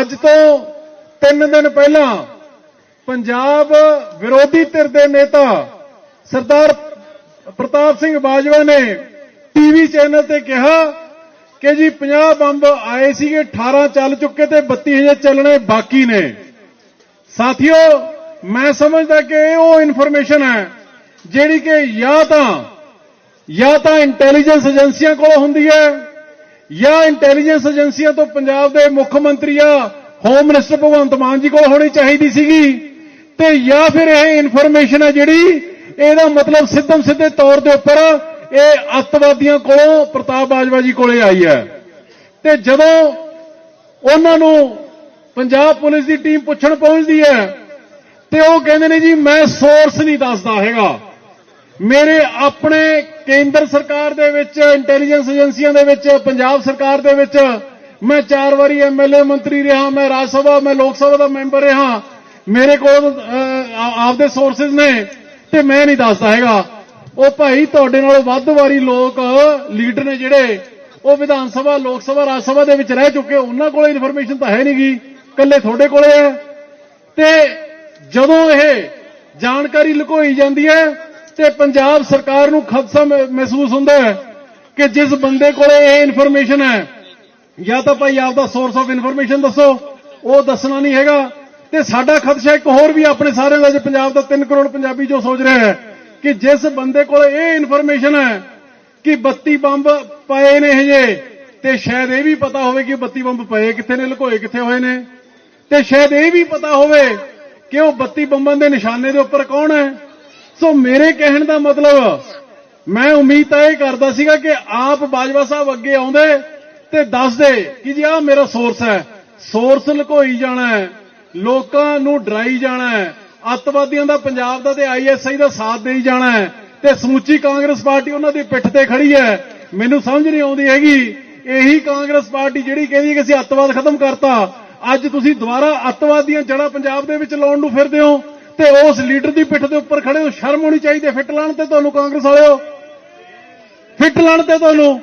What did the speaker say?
ਅੱਜ ਤੋਂ 3 ਦਿਨ ਪਹਿਲਾਂ ਪੰਜਾਬ ਵਿਰੋਧੀ ਧਿਰ ਦੇ ਨੇਤਾ ਸਰਦਾਰ ਪ੍ਰਤਾਪ ਸਿੰਘ ਬਾਜਵਾ ਨੇ ਟੀਵੀ ਚੈਨਲ ਤੇ ਕਿਹਾ ਕਿ ਜੀ 50 ਬੰਬ ਆਏ ਸੀਗੇ 18 ਚੱਲ ਚੁੱਕੇ ਤੇ 32 ਹਜੇ ਚੱਲਣੇ ਬਾਕੀ ਨੇ। ਸਾਥੀਓ, ਮੈਂ ਸਮਝਦਾ ਕਿ ਇਹ ਉਹ ਇਨਫੋਰਮੇਸ਼ਨ ਹੈ ਜਿਹੜੀ ਕਿ ਜਾਂ ਤਾਂ ਜਾਂ ਤਾਂ ਇੰਟੈਲੀਜੈਂਸ ਏਜੰਸੀਆਂ ਕੋਲ ਹੁੰਦੀ ਹੈ ਜਾਂ ਇੰਟੈਲੀਜੈਂਸ ਏਜੰਸੀਆਂ ਤੋਂ ਪੰਜਾਬ ਦੇ ਮੁੱਖ ਮੰਤਰੀ ਆ ਹੋਮ ਮਿਨਿਸਟਰ ਭਗਵੰਤ ਮਾਨ ਜੀ ਕੋਲ ਹੋਣੀ ਚਾਹੀਦੀ ਸੀਗੀ। ਤੇ ਜਾਂ ਫਿਰ ਇਹ ਇਨਫੋਰਮੇਸ਼ਨ ਹੈ ਜਿਹੜੀ, ਇਹਦਾ ਮਤਲਬ ਸਿੱਧਮ ਸਿੱਧੇ ਤੌਰ ਦੇ ਉੱਪਰ ਇਹ ਅੱਤਵਾਦੀਆਂ ਕੋਲੋਂ ਪ੍ਰਤਾਪ ਬਾਜਵਾ ਜੀ ਕੋਲੇ ਆਈ ਹੈ। ਤੇ ਜਦੋਂ ਉਹਨਾਂ ਨੂੰ ਪੰਜਾਬ ਪੁਲਿਸ ਦੀ ਟੀਮ ਪੁੱਛਣ ਪਹੁੰਚਦੀ ਹੈ, ਤੇ ਉਹ ਕਹਿੰਦੇ ਨੇ ਜੀ, ਮੈਂ ਸੋਰਸ ਨਹੀਂ ਦੱਸਦਾ ਹੈਗਾ। ਮੇਰੇ ਆਪਣੇ ਕੇਂਦਰ ਸਰਕਾਰ ਦੇ ਵਿੱਚ ਇੰਟੈਲੀਜੈਂਸ ਏਜੰਸੀਆਂ ਦੇ ਵਿੱਚ, ਪੰਜਾਬ ਸਰਕਾਰ ਦੇ ਵਿੱਚ ਮੈਂ ਚਾਰ ਵਾਰੀ ਐਮਐਲਏ ਮੰਤਰੀ ਰਿਹਾ, ਮੈਂ ਰਾਜ ਸਭਾ, ਮੈਂ ਲੋਕ ਸਭਾ ਦਾ ਮੈਂਬਰ ਰਿਹਾ। ਮੇਰੇ ਕੋਲ ਆਪਦੇ ਸੋਰਸਸ ਨੇ ਤੇ ਮੈਂ ਨਹੀਂ ਦੱਸਦਾ ਹੈਗਾ। ਉਹ ਭਾਈ ਤੁਹਾਡੇ ਨਾਲੋਂ ਵੱਧ ਵਾਰੀ ਲੋਕ ਲੀਡਰ ਨੇ ਜਿਹੜੇ, ਉਹ ਵਿਧਾਨ ਸਭਾ, ਲੋਕ ਸਭਾ, ਰਾਜ ਸਭਾ ਦੇ ਵਿੱਚ ਰਹਿ ਚੁੱਕੇ, ਉਹਨਾਂ ਕੋਲ ਇਨਫੋਰਮੇਸ਼ਨ ਤਾਂ ਹੈ ਨਹੀਂਗੀ ਕੱਲੇ ਤੁਹਾਡੇ ਕੋਲੇ ਹੈ। ਤੇ ਜਦੋਂ ਇਹ ਜਾਣਕਾਰੀ ਲੁਕੋਈ ਜਾਂਦੀ ਹੈ ਤੇ ਪੰਜਾਬ ਸਰਕਾਰ ਨੂੰ ਖਦਸ਼ਾ ਮਹਿਸੂਸ ਹੁੰਦਾ ਹੈ ਕਿ ਜਿਸ ਬੰਦੇ ਕੋਲੇ ਇਹ ਇਨਫੋਰਮੇਸ਼ਨ ਹੈ, ਜਾਂ ਤਾਂ ਭਾਈ ਆਪਦਾ ਸੋਰਸ ਆਫ ਇਨਫੋਰਮੇਸ਼ਨ ਦੱਸੋ, ਉਹ ਦੱਸਣਾ ਨਹੀਂ ਹੈਗਾ। ਤੇ ਸਾਡਾ ਖਦਸ਼ਾ ਇੱਕ ਹੋਰ ਵੀ ਆਪਣੇ ਸਾਰਿਆਂ ਦਾ, ਜੇ ਪੰਜਾਬ ਦਾ 3 ਕਰੋੜ ਪੰਜਾਬੀ ਜੋ ਸੋਚ ਰਿਹਾ ਹੈ ਕਿ ਜਿਸ ਬੰਦੇ ਕੋਲ ਇਹ ਇਨਫੋਰਮੇਸ਼ਨ ਹੈ ਕਿ 32 ਬੰਬ ਪਏ ਨੇ ਹਜੇ, ਤੇ ਸ਼ਾਇਦ ਇਹ ਵੀ ਪਤਾ ਹੋਵੇ ਕਿ 32 ਬੰਬ ਪਏ ਕਿੱਥੇ ਨੇ, ਲੁਕੋਏ ਕਿੱਥੇ ਹੋਏ ਨੇ। ਤੇ ਸ਼ਾਇਦ ਇਹ ਵੀ ਪਤਾ ਹੋਵੇ ਕਿ ਉਹ 32 ਬੰਬਾਂ ਦੇ ਨਿਸ਼ਾਨੇ ਦੇ ਉੱਪਰ ਕੌਣ ਹੈ। ਸੋ ਮੇਰੇ ਕਹਿਣ ਦਾ ਮਤਲਬ, ਮੈਂ ਉਮੀਦ ਤਾਂ ਇਹ ਕਰਦਾ ਸੀਗਾ ਕਿ ਆਪ ਬਾਜਵਾ ਸਾਹਿਬ ਅੱਗੇ ਆਉਂਦੇ ਤੇ ਦੱਸਦੇ ਕਿ ਜੀ ਆਹ ਮੇਰਾ ਸੋਰਸ ਹੈ। ਸੋਰਸ ਲੁਕੋਈ ਜਾਣਾ ਹੈ, ਲੋਕਾਂ ਨੂੰ ਡਰਾਈ ਜਾਣਾ ਹੈ, ਅੱਤਵਾਦੀਆਂ ਦਾ ਪੰਜਾਬ ਦਾ ਤੇ ਆਈਐਸਆਈ ਦਾ ਸਾਥ ਦੇਈ ਜਾਣਾ ਹੈ ਤੇ ਸਮੁੱਚੀ ਕਾਂਗਰਸ ਪਾਰਟੀ ਉਹਨਾਂ ਦੀ ਪਿੱਠ ਤੇ ਖੜੀ ਹੈ। ਮੈਨੂੰ ਸਮਝ ਨਹੀਂ ਆਉਂਦੀ ਹੈਗੀ, ਇਹੀ ਕਾਂਗਰਸ ਪਾਰਟੀ ਜਿਹੜੀ ਕਹਿੰਦੀ ਕਿ ਅਸੀਂ ਅੱਤਵਾਦ ਖਤਮ ਕਰਤਾ, ਅੱਜ ਤੁਸੀਂ ਦੁਬਾਰਾ ਅੱਤਵਾਦੀਆਂ ਜੜ੍ਹਾਂ ਪੰਜਾਬ ਦੇ ਵਿੱਚ ਲਾਉਣ ਨੂੰ ਫਿਰਦੇ ਹੋ। ਤੇ ਉਸ ਲੀਡਰ ਦੀ ਪਿੱਠ ਦੇ ਉੱਪਰ ਖੜੇ ਹੋ। ਸ਼ਰਮ ਹੋਣੀ ਚਾਹੀਦੀ ਹੈ ਫਿੱਟ ਲਾਣ ਤੇ ਤੁਹਾਨੂੰ ਕਾਂਗਰਸ ਵਾਲਿਓ। ਫਿੱਟ ਲਾਣ ਤੇ ਤੁਹਾਨੂੰ।